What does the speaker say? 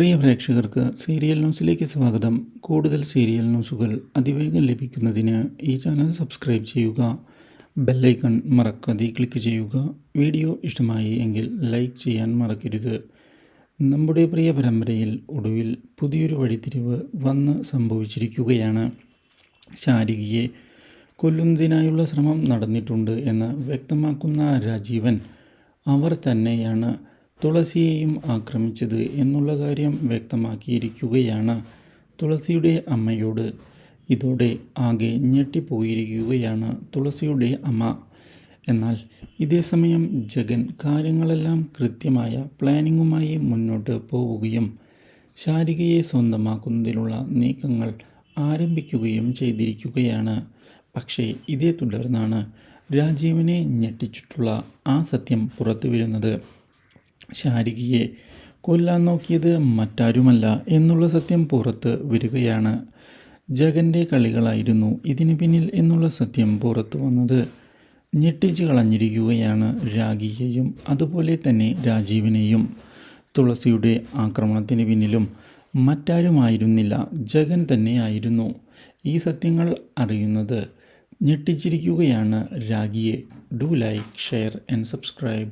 പ്രിയ പ്രേക്ഷകർക്ക് സീരിയൽ ന്യൂസിലേക്ക് സ്വാഗതം. കൂടുതൽ സീരിയൽ ന്യൂസുകൾ അതിവേഗം ലഭിക്കുന്നതിന് ഈ ചാനൽ സബ്സ്ക്രൈബ് ചെയ്യുക. ബെല്ലൈക്കൺ മറക്കാതെ ക്ലിക്ക് ചെയ്യുക. വീഡിയോ ഇഷ്ടമായി എങ്കിൽ ലൈക്ക് ചെയ്യാൻ മറക്കരുത്. നമ്മുടെ പ്രിയ പരമ്പരയിൽ ഒടുവിൽ പുതിയൊരു വഴിത്തിരിവ് വന്ന് സംഭവിച്ചിരിക്കുകയാണ്. ശാരികയെ കൊല്ലുന്നതിനായുള്ള ശ്രമം നടന്നിട്ടുണ്ട് എന്ന് വ്യക്തമാക്കുന്ന രാജീവൻ അവർ തന്നെയാണ് തുളസിയെയും ആക്രമിച്ചത് എന്നുള്ള കാര്യം വ്യക്തമാക്കിയിരിക്കുകയാണ് തുളസിയുടെ അമ്മയോട്. ഇതോടെ ആകെ ഞെട്ടിപ്പോയിരിക്കുകയാണ് തുളസിയുടെ അമ്മ. എന്നാൽ ഇതേസമയം ജഗൻ കാര്യങ്ങളെല്ലാം കൃത്യമായ പ്ലാനിങ്ങുമായി മുന്നോട്ട് പോവുകയും ശാരികയെ സ്വന്തമാക്കുന്നതിനുള്ള നീക്കങ്ങൾ ആരംഭിക്കുകയും ചെയ്തിരിക്കുകയാണ്. പക്ഷേ ഇതേ തുടർന്നാണ് രാജീവിനെ ഞെട്ടിച്ചിട്ടുള്ള ആ സത്യം പുറത്തു വരുന്നത് ശാരികയെ കൊല്ലാൻ നോക്കിയത് മറ്റാരുമല്ല എന്നുള്ള സത്യം പുറത്ത് വരികയാണ്. ജഗന്റെ കളികളായിരുന്നു ഇതിന് പിന്നിൽ എന്നുള്ള സത്യം പുറത്തു വന്നത്. ഞെട്ടിച്ച് കളഞ്ഞിരിക്കുകയാണ് രാഗിയെയും അതുപോലെ തന്നെ രാജീവിനെയും. തുളസിയുടെ ആക്രമണത്തിന് പിന്നിലും മറ്റാരുമായിരുന്നില്ല. ജഗൻ തന്നെയായിരുന്നു ഈ സത്യങ്ങൾ അറിയുന്നത്. ഞെട്ടിച്ചിരിക്കുകയാണ് രാഗിയെ. Do like share and subscribe.